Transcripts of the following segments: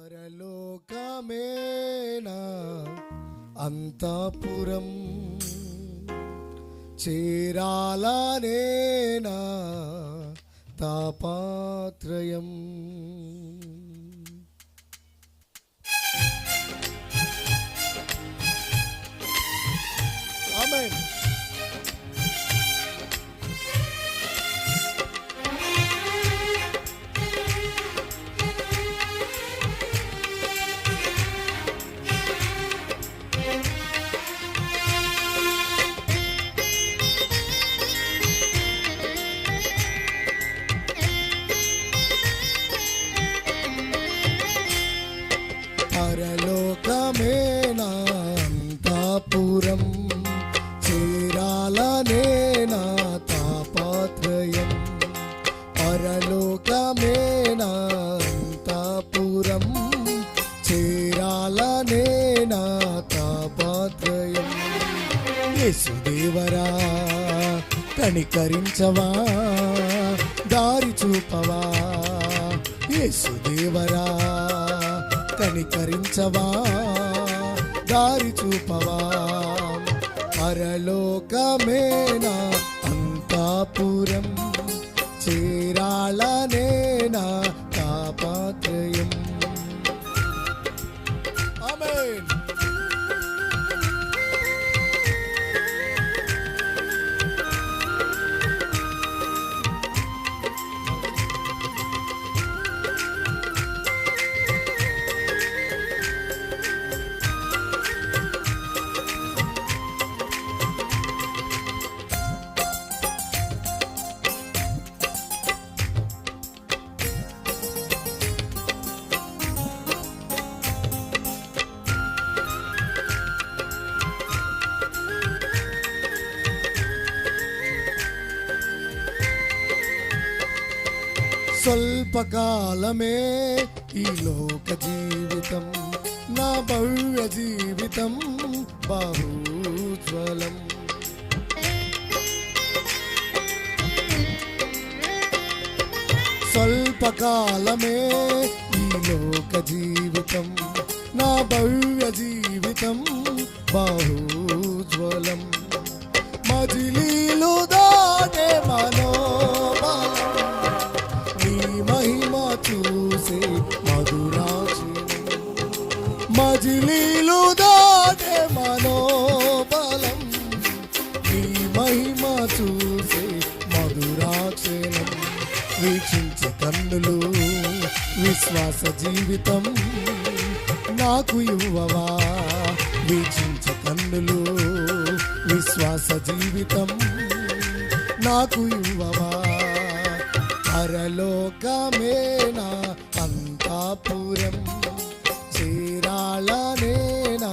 పరలోకమేనా? అంతపురం చేరాలనేనా? తాపాత్రయం పరలోకమేనా అంతాపురం చేరాలనేనా తాపాత్రయం. పరలోకమేనా అంతాపురం. చేరాలనేనా తాపాత్రయం. యేసుదేవరా కనికరించవా? దారి చూపవా? యేసుదేవరా కనికరించవా? దారి చూపవా? పరలోకమేనా? అంతాపురం చేరాలనేనా స్వల్పకాలమే ఈ లోక జీవితం నా భవ్య జీవితం బహుజ్వలం. స్వల్పకాలమే ఈ లోక జీవితం నా భవ్య జీవితం బహుజ్వలం. మజిలీలో కన్నులు విశ్వాస జీవితం నాకు ఇవ్వవా? వీక్షించ కన్నులు విశ్వాస జీవితం నాకు ఇవ్వవా? పరలోకమేనా అంతాపురం చీరాళనేనా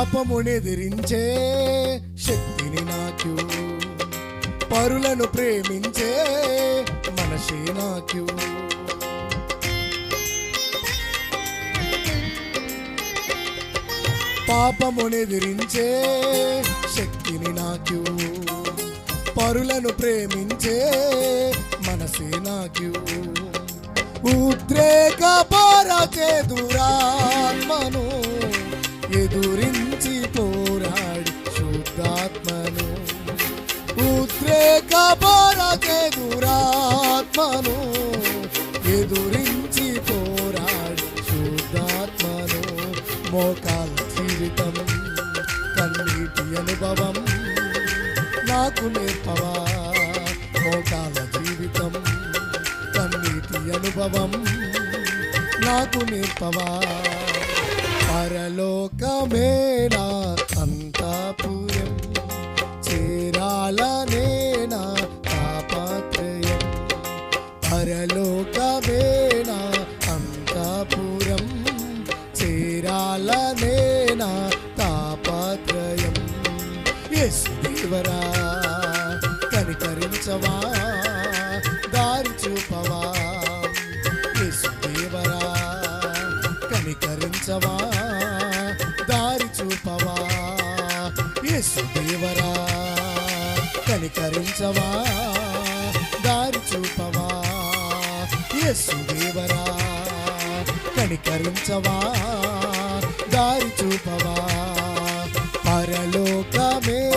పాపమునెదిరించే శక్తిని నాకు పరులను ప్రేమించే మనసే నాకు పాపమునెదిరించే శక్తిని నాకు పరులను ప్రేమించే మనసే నాకు ఉద్రేక దురాత్మను గురించి పోరాడి శుద్ధాత్మను. ఉద్రేక పరచే దురాత్మను. ఎదురించి పోరాడి శుద్ధాత్మను. మోకాల జీవితం కన్నీటి అనుభవం నాకు నేర్పవా. మోకాల జీవితం కన్నీటి అనుభవం నాకు నేర్పవా. పరలోకమేనా? అంతాపురం చేరాలనేనా? తాపత్రయం పరలోకమేనా? అంతాపురం చేరాలనేనా? తాపత్రయం యేసు దేవరా కనికరించవా? కనికరించవా దారి చూపవా? యేసుదేవరా కనికరించవా? దారి చూపవా? యేసుదేవరా కనికరించవా? దారి చూపవా? పరలోకమే